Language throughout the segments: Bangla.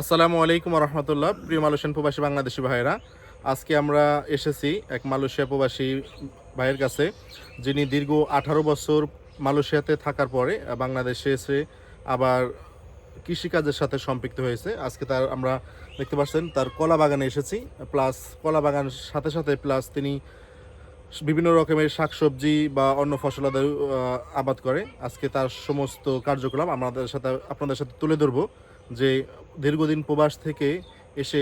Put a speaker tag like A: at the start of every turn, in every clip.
A: আসসালামু আলাইকুম রহমতুল্লাহ প্রিয় মালয়েশিয়ান প্রবাসী বাংলাদেশি ভাইয়েরা আজকে আমরা এসেছি এক মালয়েশিয়া প্রবাসী ভাইয়ের কাছে যিনি দীর্ঘ আঠারো বছর মালয়েশিয়াতে থাকার পরে বাংলাদেশে এসে আবার কৃষিকাজের সাথে সম্পৃক্ত হয়েছে। আজকে তার আমরা দেখতে পাচ্ছেন তার কলা বাগানে এসেছি প্লাস কলা বাগান সাথে সাথে প্লাস তিনি বিভিন্ন রকমের শাকসবজি বা অন্য ফসলাদি আহ, আবাদ করে। আজকে তার সমস্ত কার্যক্রম আমাদের সাথে আপনাদের সাথে তুলে ধরবো। যে দীর্ঘদিন প্রবাস থেকে এসে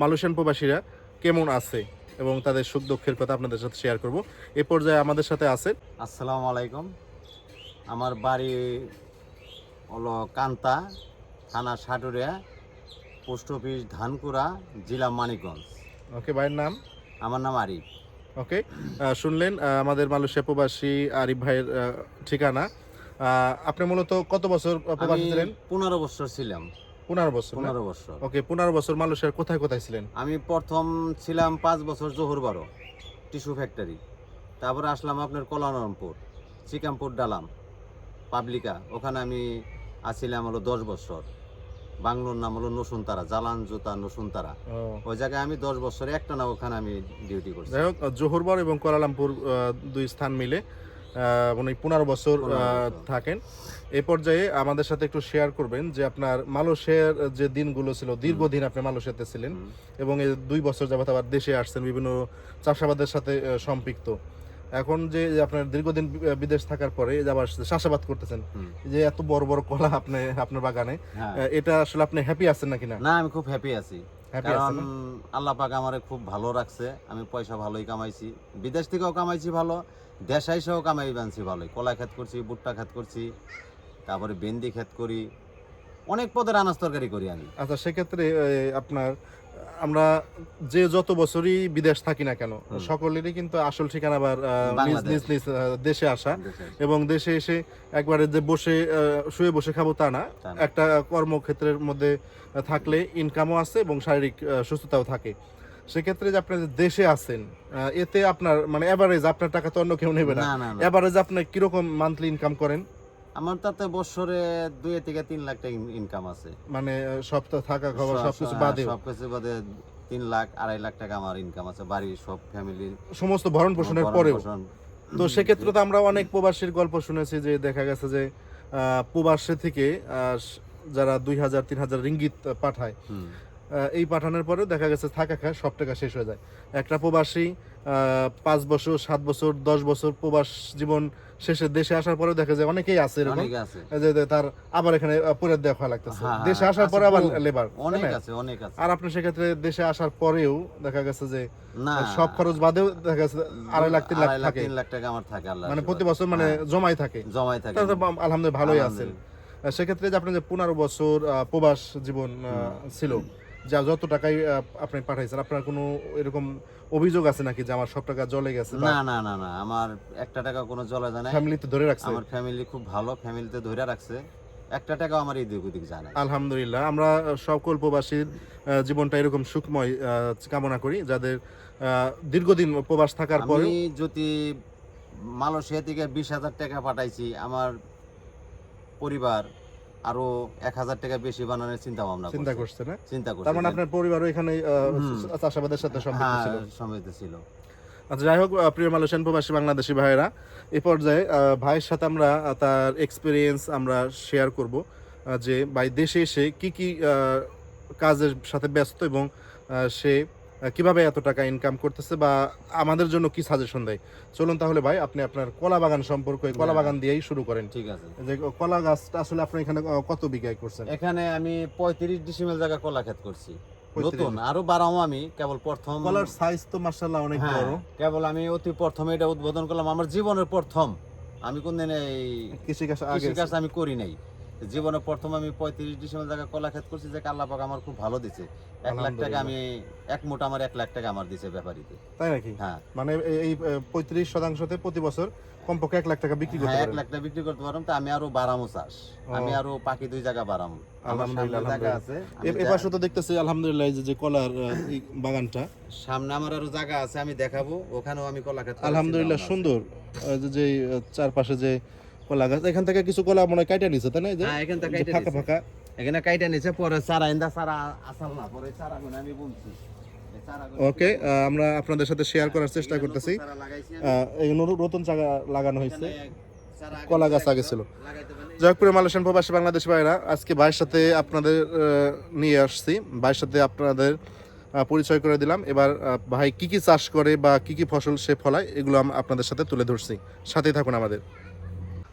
A: মালয়েশিয়ান প্রবাসীরা কেমন আছে এবং তাদের সুখ দুঃখের কথা আপনাদের সাথে শেয়ার করব। এ পর্যায়ে আমাদের সাথে আছে
B: আসসালামু আলাইকুম। আমার বাড়ি হলো কান্তা থানা সাটুরিয়া পোস্ট অফিস ধানকুড়া জেলা মানিকগঞ্জ।
A: ওকে ভাইয়ের নাম?
B: আমার নাম আরিফ।
A: ওকে শুনলেন আমাদের মালয়েশিয়া প্রবাসী আরিফ ভাইয়ের ঠিকানা। আপনি মূলত কত বছর প্রবাসী ছিলেন?
B: পনেরো বছর ছিলাম।
A: পনেরো বছর
B: পনেরো বছর।
A: ওকে পনেরো বছর মালয়েশিয়ার কোথায় কোথায় ছিলেন?
B: আমি প্রথম ছিলাম পাঁচ বছর জোহর বারো টিস্যু ফ্যাক্টরি। তারপরে আসলাম আপনার কলানরমপুর চিকামপুর ডালাম পাবলিকা। ওখানে আমি আছিলাম হলো দশ বছর। বাংলোর নাম হলো নসুনতারা জালান জুতা নসুনতারা। ওই জায়গায় আমি দশ বছর একটা না ওখানে আমি ডিউটি করছি।
A: যাই হোক জোহরবর এবং কোয়ালালামপুর দুই স্থান মিলে উনি পনেরো বছর আহ,
B: 15 বছর।
A: থাকেন। এই পর্যায়ে আমাদের সাথে একটু শেয়ার করবেন যে আপনার মালয়েশিয়ার যে দিনগুলো ছিল দীর্ঘদিন আপনি মালয়েশিয়াতে ছিলেন এবং এই দুই বছর যাবত আবার দেশে আসছেন বিভিন্ন চাষাবাদের সাথে সম্পৃক্ত। এখন যে আপনার দীর্ঘদিন বিদেশ থাকার পরে আবার চাষাবাদ করতেছেন যে এত বড় বড় কলা আপনি আপনার বাগানে
B: হ্যাঁ।
A: এটা আসলে আপনি হ্যাপি আছেন নাকি না?
B: না আমি খুব হ্যাপি আছি। কারণ আল্লাহ পাক আমারে খুব ভালো রাখছে। আমি পয়সা ভালোই কামাইছি। বিদেশ থেকেও কামাইছি ভালো দেশে সহ কামাই বানছি ভালোই। কলা ক্ষেত করছি ভুট্টা ক্ষেত করছি তারপরে বেন্দি ক্ষেত করি। অনেক পদের আনাজ তরকারি করি আমি।
A: আচ্ছা সেক্ষেত্রে আপনার আমরা যে যত বছরই বিদেশ থাকি না কেন সকলেরই কিন্তু আসল ঠিকানা আবার নিজ নিজ নিজ দেশে আসা। এবং দেশে এসে একবারে যে বসে শুয়ে বসে খাব তা না। একটা কর্মক্ষেত্রের মধ্যে থাকলে ইনকামও আছে এবং শারীরিক সুস্থতাও থাকে। সেক্ষেত্রে যে আপনি দেশে আছেন এতে আপনার মানে এভারেজ আপনার টাকা তো অন্য কেউ নেবে না। এভারেজ আপনি কীরকম মান্থলি ইনকাম করেন?
B: আমার তাতে বছরে দুই থেকে তিন লাখ টাকা ইনকাম আছে।
A: মানে সপ্তাহ থাকা
B: সব-
A: সবকিছু বাদে
B: সবকিছু বাদে তিন লাখ আড়াই লাখ টাকা আমার ইনকাম আছে বাড়ির সব ফ্যামিলির
A: সমস্ত ভরণ পোষণের পরেও। তো সেক্ষেত্রে তো আমরা অনেক প্রবাসীর গল্প শুনেছি যে দেখা গেছে যে প্রবাসে থেকে যারা দুই হাজার তিন হাজার রিঙ্গিত পাঠায় এই পাঠানোর পরে দেখা গেছে থাকা খায় সব টাকা শেষ হয়ে যায়। একটা প্রবাসী আহ, পাঁচ বছর সাত বছর দশ বছর প্রবাস জীবন শেষে দেশে আসার পরেও দেখা যায় অনেকেই আছে এরকম। যে তার আবার এখানে পরে দেওয়া লাগতেছে।
B: হ্যাঁ,
A: দেশে
B: হ্যাঁ,
A: আসার পরে আবার লেবার
B: অনেক আছে অনেক আছে।
A: আর আপনি সেক্ষেত্রে দেশে আসার পরেও দেখা গেছে যে সব খরচ বাদেও দেখা গেছে আড়াই লাখ তিন লাখ থাকে।
B: লাখ টাকা আমার থাকে
A: মানে প্রতি বছর মানে জমাই থাকে।
B: জমাই থাকে।
A: আলহামদুলিল্লাহ ভালোই আছে। সেক্ষেত্রে যে আপনার যে পনেরো বছর প্রবাস জীবন ছিল যা যত টাকাই আপনি পাঠাইছেন আপনার কোনো এরকম অভিযোগ আছে নাকি যে আমার সব টাকা জলে গেছে
B: না না না না আমার একটা টাকা কোনো জলে যায় না
A: ফ্যামিলিতে ধরে রাখছে?
B: আমার ফ্যামিলি খুব ভালো ফ্যামিলিতে ধরে রাখছে। একটা টাকাও আমার এদিক ওদিক যায় না
A: আলহামদুলিল্লাহ আমরা সকল প্রবাসীর জীবনটা এরকম সুখময় কামনা করি যাদের দীর্ঘদিন প্রবাস থাকার পরে
B: আমি যদি মালয়েশিয়া থেকে বিশ হাজার টাকা পাঠাইছি আমার পরিবার আরও এক হাজার টাকা বেশি বানানোর চিন্তা ভাবনা
A: চিন্তা
B: করছে।
A: না?
B: চিন্তা করছে
A: তার মানে আপনার পরিবারও এখানে চাষাবাদের সাথে সম্পৃক্ত
B: হ্যাঁ
A: ছিল। আচ্ছা যাই হোক প্রিয় মালয়েশিয়ান প্রবাসী বাংলাদেশি ভাইয়েরা এ পর্যায়ে ভাইয়ের সাথে আমরা তার এক্সপিরিয়েন্স আমরা শেয়ার করব যে ভাই দেশে এসে কি কি কাজের সাথে ব্যস্ত এবং সে কীভাবে এত টাকা ইনকাম করতেছে বা আমাদের জন্য কি সাজেশন দেয়? চলুন তাহলে ভাই আপনি আপনার কলা বাগান সম্পর্কে কলা
B: হ্যাঁ।
A: বাগান দিয়েই শুরু করেন।
B: ঠিক আছে।
A: যে কলা গাছটা আসলে আপনি এখানে কত বিঘায় করছেন?
B: এখানে আমি পঁয়ত্রিশ ডিসিমেল জায়গা কলা ক্ষেত করছি। নতুন আরও বাড়াও আমি কেবল প্রথম।
A: কলার সাইজ তো মার্শাল্লাহ অনেক
B: হ্যাঁ,
A: বড়।
B: কেবল আমি অতি প্রথমে এটা উদ্বোধন করলাম। আমার জীবনের প্রথম। আমি কোনদিন এই
A: কৃষিকাজ
B: কৃষিকাজ আমি করি নাই। জীবনে প্রথম আমি পঁয়ত্রিশ ডিসেম্বর জায়গায় কলা ক্ষেত করছি যে আল্লাহ পাক আমার খুব ভালো দিছে। এক লাখ টাকা আমি এক মোটা আমার এক লাখ টাকা আমার দিছে ব্যাপারীতে।
A: তাই নাকি?
B: হ্যাঁ।
A: মানে এই- পঁয়ত্রিশ শতাংশতে প্রতি বছর কমপক্ষে এক লাখ টাকা বিক্রি করতে
B: হ্যাঁ এক লাখ টাকা বিক্রি করতে পারলাম তো আমি আরও বাড়ামো চাষ। আমি আরও পাখি দুই জায়গা বাড়ামো।
A: আলহামদুলিল্লাহ,
B: জায়গা আছে আমি
A: এ- তো দেখতেছি আলহামদুলিল্লাহ যে কলার বাগানটা।
B: সামনে আমার আরও জায়গা আছে আমি দেখাবো ওখানেও আমি কলা
A: আলহামদুলিল্লাহ সুন্দর। যে চারপাশে যে কলা গাছ এখান থেকে কিছু কলা মনে কাইটা নিছে তাই না এই যে?
B: হ্যাঁ, এখান থেকে কাইটা
A: ফাঁকা
B: নিছে।
A: ফাঁকা।
B: এখানে কাইটা নিচে পরে চারা ইন্দা চারা আসাল না পরে চারা গুলো আমি বলছি
A: ওকে আমরা আপনাদের সাথে শেয়ার করার চেষ্টা করতেছি
B: নতুন চারা
A: এই নতুন- জায়গা লাগানো হয়েছে। কলা গাছ আগে ছিল। জয়পুরে মালয়েশিয়ান প্রবাসী বাংলাদেশ ভাইরা আজকে ভাইয়ের সাথে আপনাদের নিয়ে আসছি। ভাইয়ের সাথে আপনাদের পরিচয় করে দিলাম। এবার ভাই কি কি চাষ করে বা কি কি ফসল সে ফলায় এগুলো আমি আপনাদের সাথে তুলে ধরছি। সাথেই থাকুন আমাদের।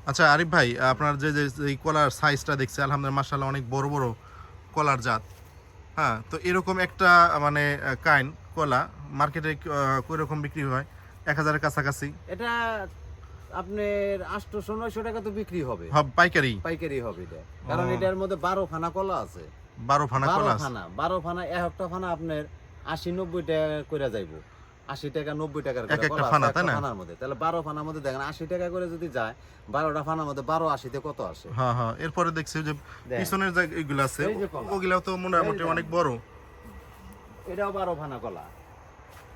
A: আচ্ছা আরিফ ভাই আপনার যে এই কলার সাইজটা দেখছি আলহামদুলিল্লাহ মাসাল্লাহ অনেক বড় বড় কলার জাত। হ্যাঁ তো এরকম একটা মানে কাইন কলা মার্কেটে কই রকম বিক্রি হয়? এক হাজারের কাছাকাছি।
B: এটা আপনার আটশোশো নয়শো টাকা তো বিক্রি হবে।
A: হব পাইকারি।
B: পাইকারি হবে এটা। কারণ এটার মধ্যে বারো ফানা কলা আছে।
A: বারো ফানা কলা
B: ফানা বারো ফানা এক একটা ফানা আপনার আশি নব্বই টাকা করে যাইব। আশি টাকা নব্বই টাকার? ফানার মধ্যে। তাহলে বারো ফানার মধ্যে দেখেন আশি টাকা করে যদি যায় বারোটা ফানার মধ্যে বারো আশিতে কত আসে?
A: হ্যাঁ হ্যাঁ এরপরে দেখছি যে পিছনের যে এগুলো আছে
B: এই
A: ওগুলাও তো মোটামুটি অনেক বড়।
B: এটাও বারো ফানা কলা।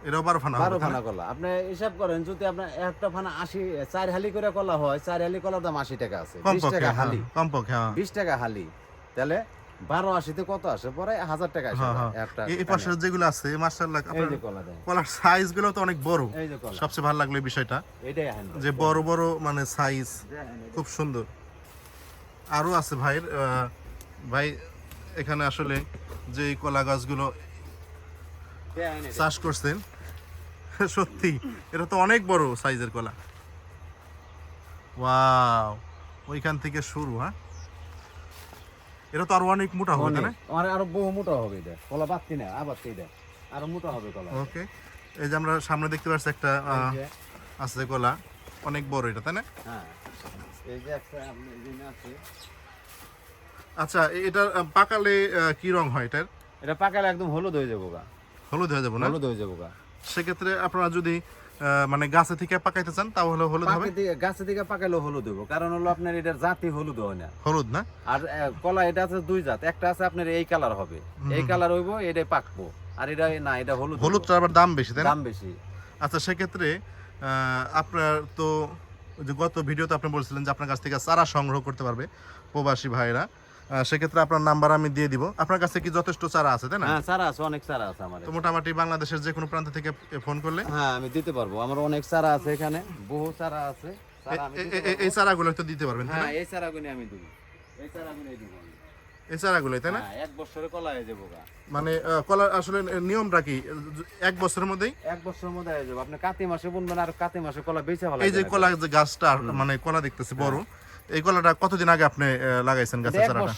A: এটাও বারো ফানা
B: বারো ফানা কলা। আপনি হিসাব করেন যদি আপনার একটা ফানা আশি চার হালি করে কলা হয় চার হালি কলার দাম আশি টাকা আছে বিশ টাকা
A: হ্যাঁ
B: হালি।
A: কমপক্ষে
B: বিশ টাকা হালি। তাহলে বারো আশিতে কত আসে? পরে হাজার টাকা আসে
A: হ্যাঁ, হ্যাঁ।
B: একটা
A: এই- পাশে যেগুলো আছে মার্শাল্লাহ কলার সাইজগুলো তো অনেক বড়। সবচেয়ে ভালো লাগল এই বিষয়টা। যে বড় বড় মানে সাইজ খুব সুন্দর। আরও আছে ভাইয়ের ভাই এখানে আসলে যে কলা গাছগুলো চাষ করছেন সত্যি এটা তো অনেক বড় সাইজের কলা। ওয়াও ওইখান থেকে শুরু হ্যাঁ? এটা তো আরও অনেক মোটা হবে না?
B: আমার আরও বহু মোটা হবে এটা। কলা বাড়তি না আবার এটা। আরও মোটা হবে কলা।
A: ওকে। এই যে আমরা সামনে দেখতে পাচ্ছি একটা আছে কলা। অনেক বড় এটা তাই না?
B: হ্যাঁ। এই যে একটা আছে।
A: আচ্ছা এটা পাকালে কি রং হয় এটার?
B: এটা পাকালে একদম হলুদ হয়ে যাব গা।
A: হলুদ হয়ে যাবে না?
B: হলুদ হয়ে যাব গা।
A: সেক্ষেত্রে আপনারা যদি মানে গাছে থেকে পাকাইতে চান তাহলে হলুদ হবে?
B: গাছে থেকে পাকালেও হলুদ হইব। কারণ হলো আপনার এটার জাতি হলুদ হয় না।
A: হলুদ না?
B: আর কলা এটা আছে দুই জাত। একটা আছে আপনার এই কালার হবে। এই কালার হইব এটা পাকবো। আর এটা না এটা হলুদ।
A: হলুদটা আবার দাম বেশি তাই
B: দাম বেশি।
A: আচ্ছা সেক্ষেত্রে আপনার তো যে গত ভিডিওতে আপনি বলছিলেন যে আপনার কাছ থেকে চারা সংগ্রহ করতে পারবে প্রবাসী ভাইরা। সেক্ষেত্রে আপনার নাম্বার আমি দিয়ে দিব। আপনার কাছে কি যথেষ্ট চারা আছে তাই না?
B: হ্যাঁ চারা আছে অনেক চারা আছে আমার
A: তো মোটামুটি বাংলাদেশের যে কোনো প্রান্ত থেকে ফোন করলে?
B: হ্যাঁ আমি দিতে পারব। আমার অনেক চারা আছে এখানে বহু চারা আছে।
A: এই চারাগুলো তো দিতে পারবেন
B: হ্যাঁ এই চারাগুলি আমি দিব। এই চারাগুলি দিব।
A: এই চারাগুলো তাই না?
B: হ্যাঁ এক বছরে কলা হয়ে যাব
A: মানে কলা আসলে নিয়মটা কি? এক বছরের মধ্যেই?
B: এক বছরের মধ্যে হয়ে যাব। আপনি কাতি মাসে বুনবেন আর কাতি মাসে কলা বেচে ভালো
A: এই যে কলা যে গাছটা মানে কলা দেখতেছি বড়। এই কলাটা কতদিন আগে আপনি লাগাইছেন গাছের চারাটা?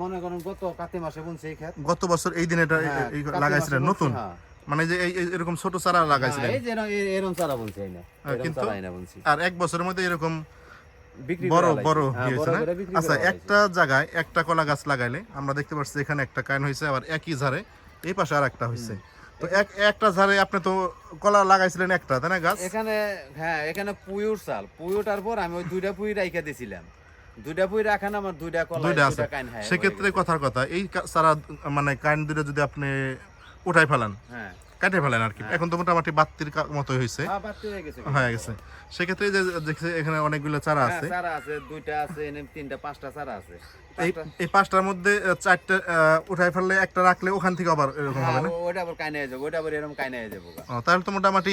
B: মনে করেন গত কাতি মাসে বুনছে এই ক্ষেত।
A: গত বছর এই দিন এটা
B: হ্যাঁ,
A: লাগাইছিলেন নতুন?
B: হ্যাঁ।
A: মানে যে এই এরকম ছোট চারা লাগাইছিলেন?
B: হ্যাঁ, এই যে এরম- এ- এরম চারা বুনছে এই না।
A: কিন্তু- আর এক বছরের মধ্যে এরকম বড় বড়
B: হ্যাঁ,
A: হয়েছে না? আচ্ছা একটা জায়গায় একটা কলা গাছ লাগাইলে আমরা দেখতে পাচ্ছি এখানে একটা কায়ন হয়েছে আবার একই ঝাড়ে এই পাশে আর একটা হয়েছে তো এক একটা ঝাড়ে আপনি তো কলা লাগাইছিলেন একটা তাই না গাছ?
B: এখানে হ্যাঁ এখানে পুয়ুর চাল। পুয়ুটার পর আমি ওই দুইটা পুই রাইখা দিছিলাম। দুইটা পুই রাখেন আমার দুইটা কলা
A: দুইটা আছে।
B: কাইন হ্যাঁ
A: সেক্ষেত্রে কথার কথা এই সারা মানে কাইন দুইটা যদি আপনি উঠাই ফেলান।
B: হ্যাঁ।
A: কাটে ফেলেন আর কি। এখন তো মোটামুটি বাত্তির মতো হয়েছে
B: হ্যাঁ হয়ে গেছে।
A: সেক্ষেত্রে যে দেখছি এখানে অনেকগুলো চারা
B: হ্যাঁ,
A: আছে।
B: চারা আছে দুইটা আছে তিনটা পাঁচটা চারা আছে।
A: এই পাঁচটার মধ্যে চারটে উঠাই ফেললে একটা রাখলে ওখান থেকে আবার এরকম
B: হ্যাঁ,
A: হবে না?
B: ও- ওইটা আবার কাইনে হয়ে যাব ওইটা আবার এরকম কাইনে হয়ে যাব
A: তাহলে তো মোটামুটি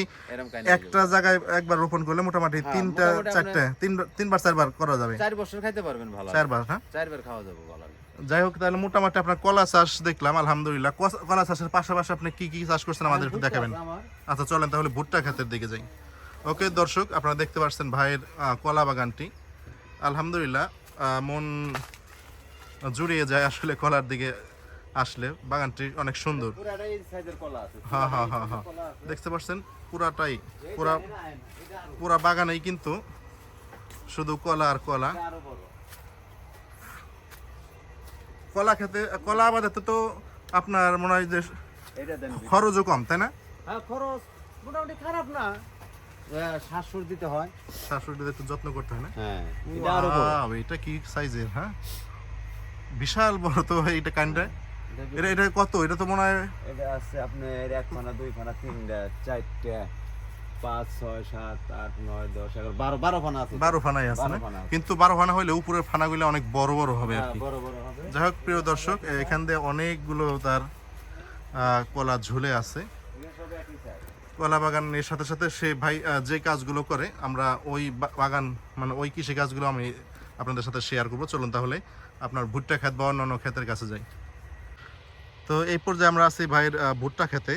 A: একটা জায়গায় একবার রোপণ করলে মোটামুটি
B: হ্যাঁ,
A: তিনটা চারটে তিন তিনবার চারবার করা যাবে।
B: চার বছর খাইতে পারবেন ভালো।
A: চারবার হ্যাঁ?
B: চারবার খাওয়া যাবে ভালো।
A: যাই হোক তাহলে মোটামুটি আপনার কলা চাষ দেখলাম আলহামদুলিল্লাহ। কলা চাষের পাশাপাশি আপনি কি কি চাষ করছেন আমাদের একটু দেখাবেন। আচ্ছা চলেন তাহলে ভুট্টা ক্ষেতের দিকে যাই। ওকে দর্শক আপনারা দেখতে পাচ্ছেন ভাইয়ের কলা বাগানটি। আলহামদুলিল্লাহ মন জুড়িয়ে যায় আসলে কলার দিকে আসলে। বাগানটি অনেক সুন্দর। হ্যাঁ হ্যাঁ হ্যাঁ হ্যাঁ দেখতে পাচ্ছেন পুরাটাই পুরা পুরা বাগানেই কিন্তু শুধু কলা আর কলা। কলা খেতে কলা আবাদে তো আপনার মনে হয় যে খরচও কম তাই না?
B: হ্যাঁ খরচ মোটামুটি খারাপ না। দিতে হয়।
A: একটু যত্ন করতে হয় না?
B: হ্যাঁ এটা আরও বড়।
A: এটা কি সাইজের হ্যাঁ? বিশাল বড় তো এটা
B: এটা
A: কত? এটা তো মনে হয়
B: এটা আছে আপনার এক দুই তিনটা চারটা। পাঁচ ছয় সাত আট নয় দশ এগারো বারো বারো ফানা আছে।
A: বারো ফানাই আছে না?
B: বারো ফানা আছে।
A: কিন্তু বারো ফানা হলে উপরের ফানাগুলো অনেক বড় বড় হবে আর
B: হ্যাঁ,
A: কি।
B: বড় বড় হবে।
A: যাই হোক প্রিয় দর্শক এখান দিয়ে অনেকগুলো তার কলা ঝুলে আছে। কলা বাগানের সাথে সাথে সে ভাই যে কাজগুলো করে আমরা ওই বাগান মানে ওই কৃষি কাজগুলো আমি আপনাদের সাথে শেয়ার করব। চলুন তাহলে আপনার ভুট্টা ক্ষেত বা অন্যান্য ক্ষেতের কাছে যাই। তো এই পর্যায়ে আমরা আছি ভাইয়ের ভুট্টা খেতে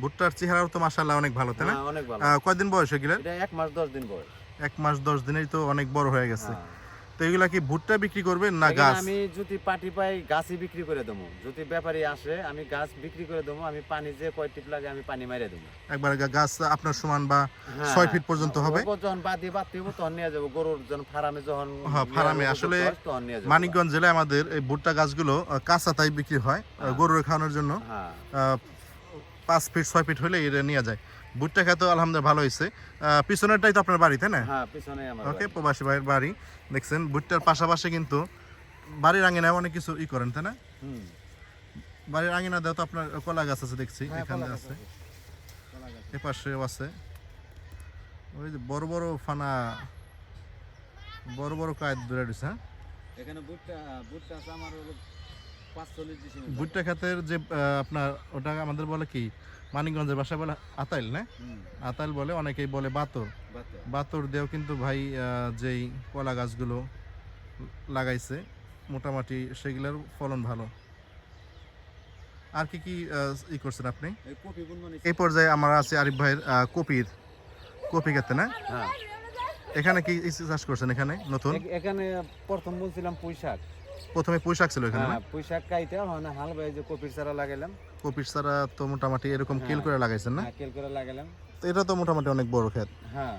A: ভুট্টার চেহারাও তো মাসাল্লাহ অনেক ভালো তাই না?
B: হ্যাঁ, অনেক ভালো।
A: কয়দিন বয়স এগুলো?
B: এটা এক মাস দশ দিন বয়স।
A: এক মাস দশ দিনেই তো অনেক বড় হয়ে গেছে।
B: হ্যাঁ।
A: তো এগুলা কি ভুট্টা বিক্রি করবেন না গাছ?
B: আমি যদি পাটি পাই গাছই বিক্রি করে দেবো। যদি ব্যাপারী আসে আমি গাছ বিক্রি করে দেবো আমি পানি যে কয় টিপ লাগে আমি পানি মারিয়ে দেবো।
A: একবার গাছ আপনার সমান বা
B: হ্যাঁ,
A: ছয় ফিট পর্যন্ত হবে?
B: যখন বাদি বাতি হব তখন নিয়ে যাব। গরুর যখন ফার্মে যখন
A: হ্যাঁ, ফার্মে। আসলে মানিকগঞ্জ জেলায় আমাদের এই ভুট্টা গাছগুলো কাঁচা তাই বিক্রি হয়
B: হ্যাঁ।
A: গরুর খাওয়ানোর জন্য।
B: হ্যাঁ।
A: পাঁচ ফিট ছয় ফিট হলে এটা নিয়ে যায়। ভুট্টা খেতে আলহামদুলিল্লাহ ভালো হয়েছে। পিছনেরটাই তো আপনার বাড়ি তাই না?
B: হ্যাঁ
A: ওকে প্রবাসী ভাইয়ের বাড়ি। দেখছেন ভুট্টার পাশাপাশি কিন্তু বাড়ির আঙিনায় অনেক কিছু ই করেন তাই না? বাড়ির আঙিনা দেওয়া তো আপনার কলা গাছ আছে দেখছি
B: হ্যাঁ,
A: এখানে আছে।
B: আছে। কলা গাছ।
A: এ পাশেও আছে। ওই যে বড় বড় ফানা বড় বড় কায়দ ধরে দিছে হ্যাঁ?
B: এখানে ভুট্টা ভুট্টা আছে আমার
A: ভুট্টা খাতের যে আপনার ওটা আমাদের বলে কি মানিকগঞ্জের ভাষায় বলে আতাইল না? আতাইল বলে অনেকেই বলে বাতর। বাতর। দিয়েও কিন্তু ভাই যেই কলা গাছগুলো লাগাইছে মোটামুটি সেগুলোর ফলন ভালো। আর কি কি ই করছেন আপনি?
B: এই
A: পর্যায়ে আমার আছে আরিফ ভাইয়ের কপির কপি খেতে না?
B: হ্যাঁ।
A: এখানে কি চাষ করছেন এখানে নতুন?
B: এখানে প্রথম বলছিলাম পুঁই শাক
A: প্রথমে পুঁই শাক ছিল এখানে না
B: হ্যাঁ পুঁই শাক কাইটা মানে হাল বাই যে কপির চারা লাগাইলাম।
A: কপির চারা তো মোটামুটি এরকম কেল করে লাগাইছেন না?
B: হ্যাঁ কেল করে লাগাইলাম।
A: তো এটা তো মোটামুটি অনেক বড় ক্ষেত।
B: হ্যাঁ।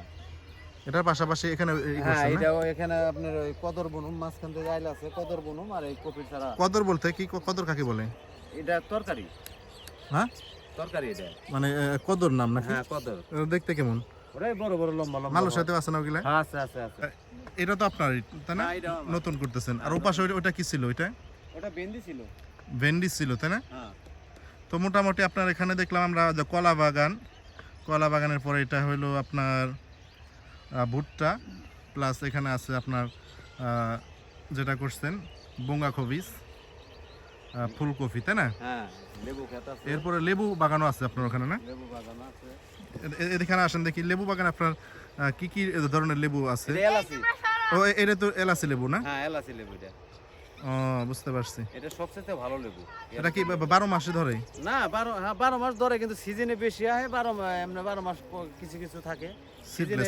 A: এটার পাশাপাশি এখানে ই
B: হ্যাঁ
A: করছেন না?
B: এটাও এখানে আপনার ওই কদর বনুম মাঝখান থেকে আইল আছে কদর বনুম আর এই কপির চারা।
A: কদর বলতে কি ক- কদর কাকে বলে?
B: এটা তরকারি।
A: হ্যাঁ?
B: তরকারি এটা।
A: মানে আহ, কদর নাম নাকি?
B: হ্যাঁ কদর।
A: এটা দেখতে কেমন?
B: ওটাই বড় বড় লম্বা লম্বা
A: মালুর সাথে আছে না ওগুলা?
B: হ্যাঁ আছে আছে আছে।
A: এটা তো আপনার তাই না?
B: হ্যাঁ।
A: নতুন করতেছেন। আর ওপাশে ওইটা- ওইটা কি ছিল ওইটা?
B: ওটা ছিল।
A: ভেন্ডিস ছিল তাই না?
B: হ্যাঁ।
A: তো মোটামুটি আপনার এখানে দেখলাম আমরা যে কলা বাগান। কলা বাগানের পরে এটা হলো আপনার ভুট্টা প্লাস এখানে আছে আপনার যেটা করছেন বোঙ্গা খবিস ফুলকপি তাই না?
B: হ্যাঁ
A: এরপরে লেবু বাগানও আছে আপনার ওখানে না?
B: লেবু বাগান আছে।
A: এখানে আসেন দেখি লেবু বাগান আপনার কি কি ধরনের লেবু আছে? ও এটা তো এলাচি লেবু না?
B: হ্যাঁ এলাচি লেবু এটা।
A: ও বুঝতে পারছি।
B: এটা সবচেয়ে ভালো লেবু।
A: এটা কি বারো মাসে ধরে?
B: না বারো হ্যাঁ বারো মাস ধরে কিন্তু সিজনে বেশি হয় বারো এমনি বারো মাস কিছু কিছু থাকে। সিজনে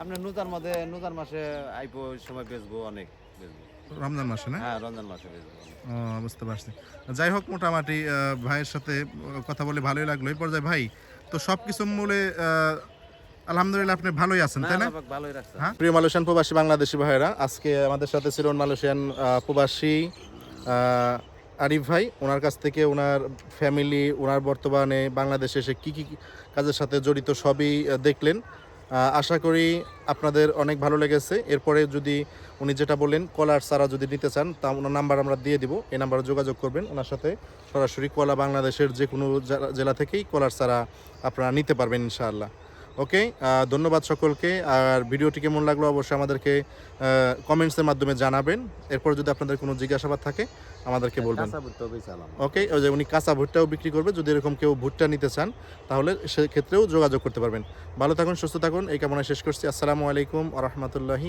B: আপনার নূতার মধ্যে নূতার মাসে আইপো ওই সময় বেচবো অনেক বেচবো।
A: রমজান মাসে না?
B: হ্যাঁ রমজান মাসে বেচবো
A: ও বুঝতে পারছি। যাই হোক মোটামুটি ভাইয়ের সাথে কথা বলে ভালোই লাগল। এই পর্যায়ে ভাই তো সব কিছু মূলে আলহামদুলিল্লাহ আপনি ভালোই আছেন তাই না?
B: না, ভালোই রাখছে।
A: হ্যাঁ? প্রিয় মালয়েশিয়ান প্রবাসী বাংলাদেশি ভাইয়েরা আজকে আমাদের সাথে ছিলেন মালয়েশিয়ান প্রবাসী আরিফ ভাই ওনার কাছ থেকে ওনার ফ্যামিলি ওনার বর্তমানে বাংলাদেশে এসে কী কী কাজের সাথে জড়িত সবই দেখলেন। আশা করি আপনাদের অনেক ভালো লেগেছে। এরপরে যদি উনি যেটা বললেন, কলার সারা যদি নিতে চান, তা ওনার নাম্বার আমরা দিয়ে দিব। এই নাম্বারে যোগাযোগ করবেন। ওনার সাথে সরাসরি কলা বাংলাদেশের যে কোনো জেলা- থেকেই কলার সারা আপনারা নিতে পারবেন ইনশাআল্লাহ। ওকে? ধন্যবাদ সকলকে। আর ভিডিওটি কেমন লাগল অবশ্যই আমাদেরকে কমেন্টসের মাধ্যমে জানাবেন। এরপর যদি আপনাদের কোনো জিজ্ঞাসাবাদ থাকে আমাদেরকে বলবেন।
B: কাঁচা
A: ওকে? ওই যে উনি কাঁচা ভুট্টাও বিক্রি করবে। যদি এরকম কেউ ভুট্টা নিতে চান তাহলে সেক্ষেত্রেও যোগাযোগ করতে পারবেন। ভালো থাকুন সুস্থ থাকুন। এই কামনা শেষ করছি। আসসালামু আলাইকুম আ রহমতুল্লাহি